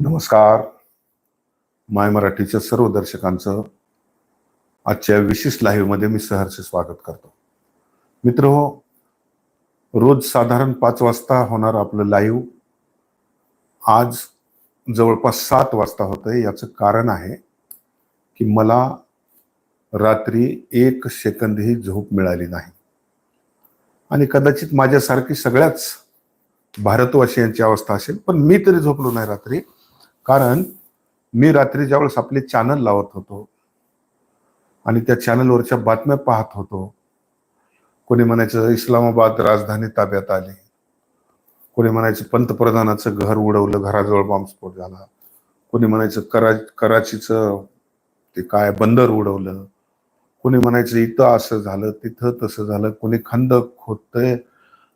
नमस्कार. माय मराठीच्या सर्व दर्शकांचं आजच्या विशेष लाईव्हमध्ये मी सहर्ष स्वागत करतो. मित्र हो रोज साधारण पाच वाजता होणार आपलं लाईव्ह आज जवळपास सात वाजता होतंय. याचं कारण आहे की मला रात्री एक सेकंदही झोप मिळाली नाही. आणि कदाचित माझ्यासारखी सगळ्याच भारतवासियांची अवस्था असेल पण मी तरी झोपलो नाही रात्री. कारण मी रात्री ज्यावेळेस आपले चॅनल लावत होतो आणि त्या चॅनलवरच्या बातम्या पाहत होतो कोणी म्हणायचं इस्लामाबाद राजधानी ताब्यात आली. कोणी म्हणायचं पंतप्रधानाचं घर उडवलं घराजवळ बॉम्बस्फोट झाला. कोणी म्हणायचं करा कराचीचं ते काय बंदर उडवलं. कोणी म्हणायचं इथं असं झालं तिथं तसं झालं. कोणी खंदक खोदतंय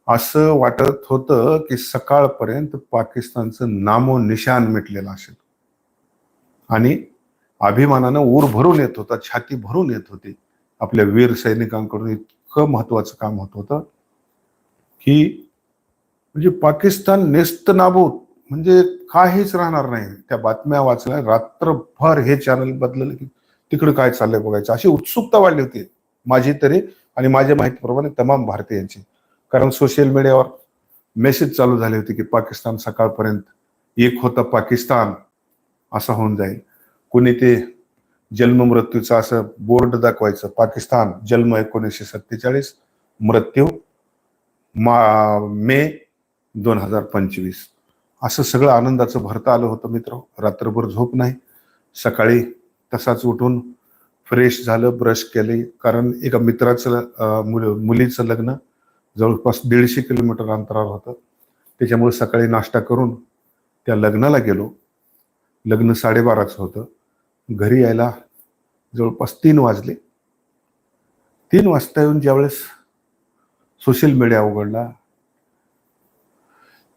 असं वाटत होतं की सकाळपर्यंत पाकिस्तानचं नामो निशान मिटलेलं असेल. आणि अभिमानानं ऊर भरून येत होता छाती भरून येत होती. आपल्या वीर सैनिकांकडून इतकं महत्वाचं काम होत होतं की म्हणजे पाकिस्तान नेस्तनाबूत म्हणजे काहीच राहणार नाही. त्या बातम्या वाचल्या रात्रभर हे चॅनल बदललं की तिकडे काय चाललंय बघायचं. अशी उत्सुकता वाढली होती. माझी तरी आणि माझ्या माहितीप्रमाणे तमाम भारतीयांची. कारण सोशल मीडियावर मेसेज चालू झाले होते की पाकिस्तान सकाळपर्यंत एक होता पाकिस्तान असं होऊन जाईल. कोणी ते जन्म मृत्यूचं असं बोर्ड दाखवायचं पाकिस्तान जन्म एकोणीसशे सत्तेचाळीस मृत्यू मा मे दोन हजार पंचवीस. असं सगळं आनंदाचं भरता आलं होतं मित्र. रात्रभर झोप नाही. सकाळी तसाच उठून फ्रेश झालं ब्रश केले. कारण एका मित्राचं मुलीचं लग्न जवळपास दीडशे किलोमीटर अंतरावर होतं. त्याच्यामुळे सकाळी नाश्ता करून त्या लग्नाला गेलो. लग्न साडेबाराचं होतं. घरी यायला जवळपास तीन वाजले. तीन वाजता येऊन ज्यावेळेस सोशल मीडिया उघडला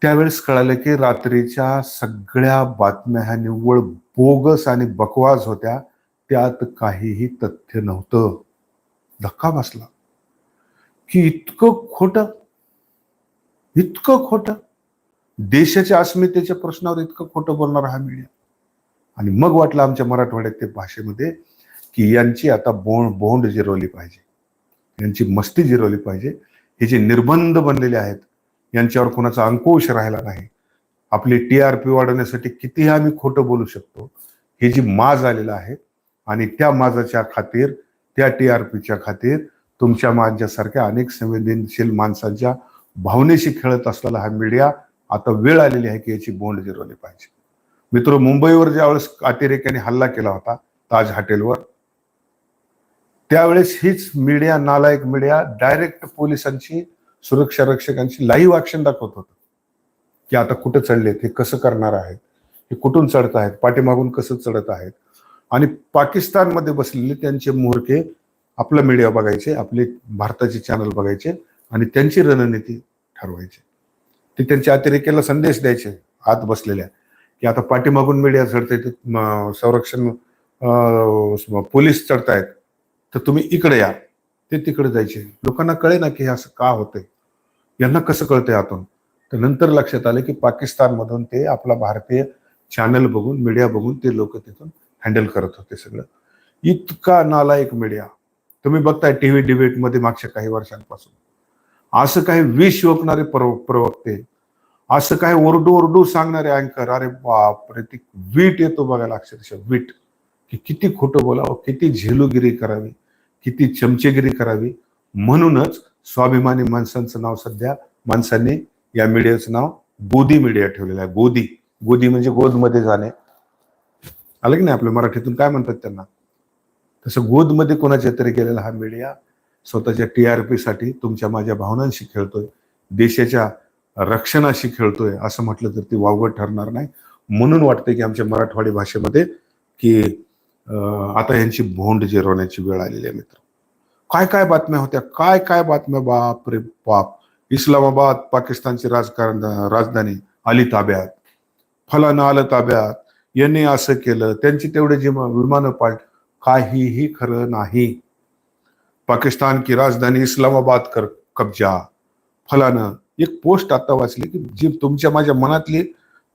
त्यावेळेस कळालं की रात्रीच्या सगळ्या बातम्या ह्या निव्वळ बोगस आणि बकवास होत्या. त्यात काहीही तथ्य नव्हतं. धक्का बसला. की इतकं खोटं इतकं खोटं. देशाच्या अस्मितेच्या प्रश्नावर इतकं खोटं बोलणार हा मीडिया आणि मग वाटलं आमच्या मराठवाड्यात ते भाषेमध्ये की यांची आता बोंड बोंड जिरवली पाहिजे. यांची मस्ती जिरवली पाहिजे. हे जे निर्बंध बनलेले आहेत यांच्यावर कोणाचा अंकुश राहिला नाही. आपली टी आर पी वाढवण्यासाठी कितीही आम्ही खोटं बोलू शकतो हे जी माज आलेलं आहे आणि त्या माजाच्या खातीर त्या टी आर पीच्या खातीर तुमच्या माझ्यासारख्या अनेक संवेदनशील माणसांच्या भावनेशी खेळत असलेला हा मीडिया आता वेळ आलेली आहे की याची बोंड जिरवली पाहिजे. मित्र मुंबईवर ज्यावेळेस अतिरेक्याने हल्ला केला होता ताज हॉटेलवर त्यावेळेस हीच मीडिया नालायक मीडिया डायरेक्ट पोलिसांची सुरक्षा रक्षकांची लाईव्ह ऍक्शन दाखवत होतं. की आता कुठं चढलेत हे कसं करणार आहेत हे कुठून चढत आहेत पाठीमागून कसं चढत आहेत. आणि पाकिस्तानमध्ये बसलेले त्यांचे मोहरके आपला मीडिया बघायचे आपले भारताचे चॅनल बघायचे आणि त्यांची रणनीती ठरवायची. ते त्यांच्या अतिरेक्याला संदेश द्यायचे आत बसलेल्या. की आता पाठीमागून मीडिया चढते संरक्षण पोलीस चढतायत तर तुम्ही इकडे या. ते तिकडे जायचे. लोकांना कळे ना की हे असं का होतंय? यांना कसं कळतंय आतून? तर नंतर लक्षात आलं की पाकिस्तानमधून ते आपला भारतीय चॅनल बघून मीडिया बघून ते लोक तिथून हँडल करत होते सगळं. इतका नालायक मीडिया तुम्ही बघताय टीव्ही डिबेटमध्ये मागच्या काही वर्षांपासून. असं काही विष ओकणारे प्रवक्ते असं काही ओरडू ओरडू सांगणारे अँकर अरे बापरे ती वीट येतो बघायला अक्षरशः वीट. की किती खोटं बोलावं किती झेलूगिरी करावी किती चमचेगिरी करावी. म्हणूनच स्वाभिमानी माणसांचं नाव सध्या माणसांनी या मीडियाचं नाव गोदी मीडिया ठेवलेलं आहे. गोदी. गोदी म्हणजे गोदमध्ये जाणे. आलं की नाही आपल्या मराठीतून काय म्हणतात त्यांना? तसं गोदमध्ये कोणाच्या तरी गेलेला हा मीडिया स्वतःच्या टी आर पी साठी तुमच्या माझ्या भावनांशी खेळतोय देशाच्या रक्षणाशी खेळतोय असं म्हटलं तर ती वावगं ठरणार नाही. म्हणून वाटतंय की आमच्या मराठवाडी भाषेमध्ये की आता यांची भोंड जिरवण्याची वेळ आलेली आहे मित्र. काय काय बातम्या होत्या? काय काय बातम्या? बाप रे बाप. इस्लामाबाद पाकिस्तानची राजकारण राजधानी आली ताब्यात. फलानं आलं ताब्यात. यांनी असं केलं. त्यांची तेवढे जे विमानं पाठ काहीही खरं नाही. पाकिस्तान की राजधानी इस्लामाबाद कर कब्जा. फलानं एक पोस्ट आता वाचली की जी तुमच्या माझ्या मनातली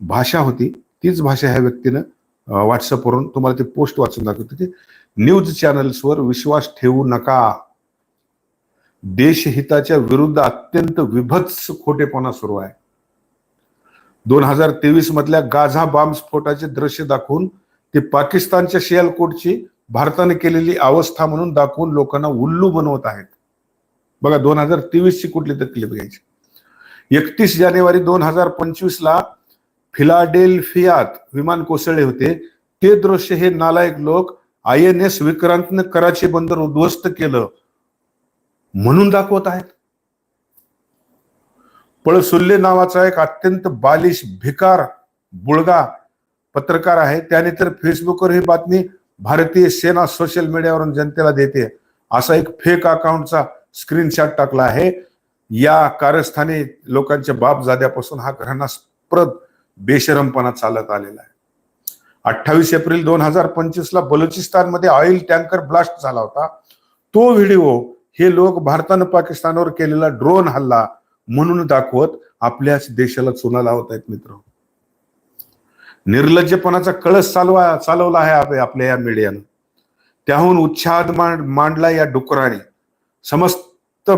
भाषा होती तीच भाषा ह्या व्यक्तीनं व्हॉट्सअपवरून तुम्हाला ते पोस्ट वाचून दाखवते की न्यूज चॅनल्सवर विश्वास ठेवू नका. देशहिताच्या विरुद्ध अत्यंत विभत्स खोटेपणा सुरू आहे. दोन हजार तेवीस मधल्या गाझा बॉम्ब स्फोटाचे दृश्य दाखवून ते पाकिस्तानच्या सियालकोटची भारताने केलेली अवस्था म्हणून दाखवून लोकांना उल्लू बनवत आहेत. बघा दोन हजार तेवीस ची कुठली तर क्लिप घ्यायची. एकतीस जानेवारी दोन हजार पंचवीस ला फिलाडेल्फियात विमान कोसळले होते. ते दृश्य हे नालायक लोक आय एन एस विक्रांतनं कराची बंदर उद्ध्वस्त केलं म्हणून दाखवत आहेत. पळसुल्ले नावाचा एक अत्यंत बालिश भिकार बुळगा पत्रकार आहे. त्याने तर फेसबुकवर ही बातमी भारतीय सेना सोशल मीडियावरून जनतेला देते असा एक फेक अकाउंटचा स्क्रीनशॉट टाकला आहे. या कारस्थानी लोकांच्या बाप जाद्यापासून हा घृणास्पद बेशरमपणा चालत आलेला आहे. अठ्ठावीस एप्रिल दोन हजार पंचवीस ला बलुचिस्तानमध्ये ऑइल टँकर ब्लास्ट झाला होता. तो व्हिडिओ हे लोक भारतानं पाकिस्तानवर केलेला ड्रोन हल्ला म्हणून दाखवत आपल्याच देशाला चुना लावत आहेत मित्र. निर्लज्जपणाचा कळस चालवा चालवला आहे आप- आपल्या या मीडियानं. त्याहून उच्छाद मांड मांडला या डुकराने. समस्त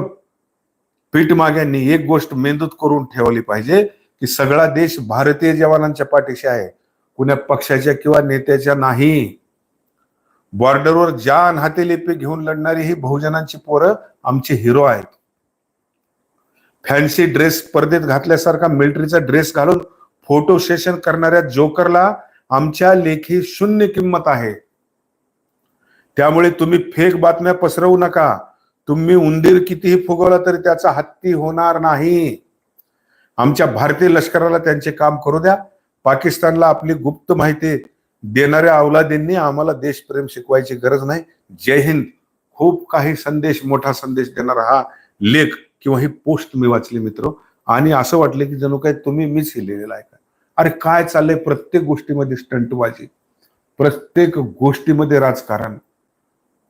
पीठमाग्यांनी एक गोष्ट मेंदूत करून ठेवली पाहिजे की सगळा देश भारतीय जवानांच्या पाठीशी आहे. कुण्या पक्षाच्या किंवा नेत्याच्या नाही. बॉर्डरवर जान हातेलिपी घेऊन लढणारी ही बहुजनांची पोरं आमचे हिरो आहेत. फॅन्सी ड्रेस स्पर्धेत घातल्यासारखा मिलिटरीचा ड्रेस घालून फोटो सेशन करणाऱ्या जोकरला आमच्या लेखी शून्य किंमत आहे. त्यामुळे तुम्ही फेक बातम्या पसरवू नका. तुम्ही उंदीर कितीही फुगवला तरी त्याचा हत्ती होणार नाही. आमच्या भारतीय लष्कराला त्यांचे काम करू द्या. पाकिस्तानला आपली गुप्त माहिती देणाऱ्या अवलादींनी आम्हाला देशप्रेम शिकवायची गरज नाही. जय हिंद. खूप काही संदेश मोठा संदेश देणारा हा लेख किंवा ही पोस्ट मी वाचली मित्र. आणि असं वाटलं की जणू काय तुम्ही मीच हे लिहिलेलं आहे का? अरे काय चाललंय प्रत्येक गोष्टीमध्ये स्टंटबाजी प्रत्येक गोष्टीमध्ये राजकारण.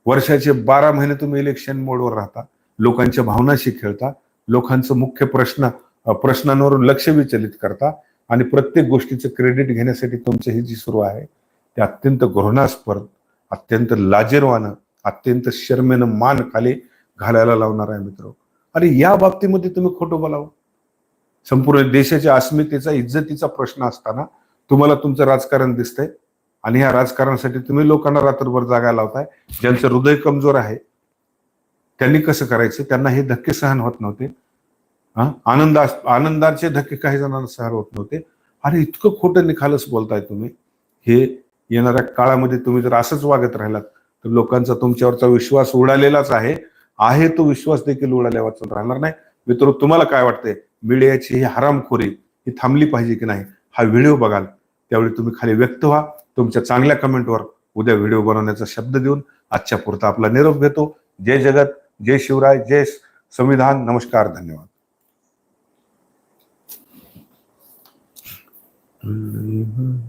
वर्षाचे बारा महिने तुम्ही इलेक्शन मोडवर राहता लोकांच्या भावनाशी खेळता लोकांचं मुख्य प्रश्न प्रश्नांवरून लक्ष विचलित करता आणि प्रत्येक गोष्टीचं क्रेडिट घेण्यासाठी तुमचं ही जी सुरू आहे ते अत्यंत घृणास्पद अत्यंत लाजेरवानं अत्यंत शर्मेनं मान खाली घालायला लावणार आहे मित्र. आणि या बाबतीमध्ये तुम्ही खोटं बोलावं. संपूर्ण देशाच्या अस्मितेचा इज्जतीचा प्रश्न असताना तुम्हाला तुमचं राजकारण दिसतंय. आणि ह्या राजकारणासाठी तुम्ही लोकांना रात्रभर जागा लावताय. ज्यांचं हृदय कमजोर आहे त्यांनी कसं करायचं? त्यांना हे धक्के सहन होत नव्हते. हा? आनंदा आनंदाचे धक्के काही जणांना सहन होत नव्हते. अरे इतकं खोटं निखालस बोलताय तुम्ही. हे येणाऱ्या काळामध्ये तुम्ही जर असंच वागत राहिलात तर लोकांचा तुमच्यावरचा विश्वास उडालेलाच आहे. आहे तो विश्वास देखील उडाल्यावरचा राहणार नाही. मित्र तुम्हाला काय वाटतंय? मीडियाची ही हरामखोरी ही थांबली पाहिजे की नाही हा व्हिडिओ बघाल. त्यावेळी तुम्ही खाली व्यक्त व्हा. तुमच्या चांगल्या कमेंटवर उद्या व्हिडिओ बनवण्याचा शब्द देऊन आजच्या पुरता आपला निरोप घेतो. जय जगत जय शिवराय जय संविधान. नमस्कार धन्यवाद.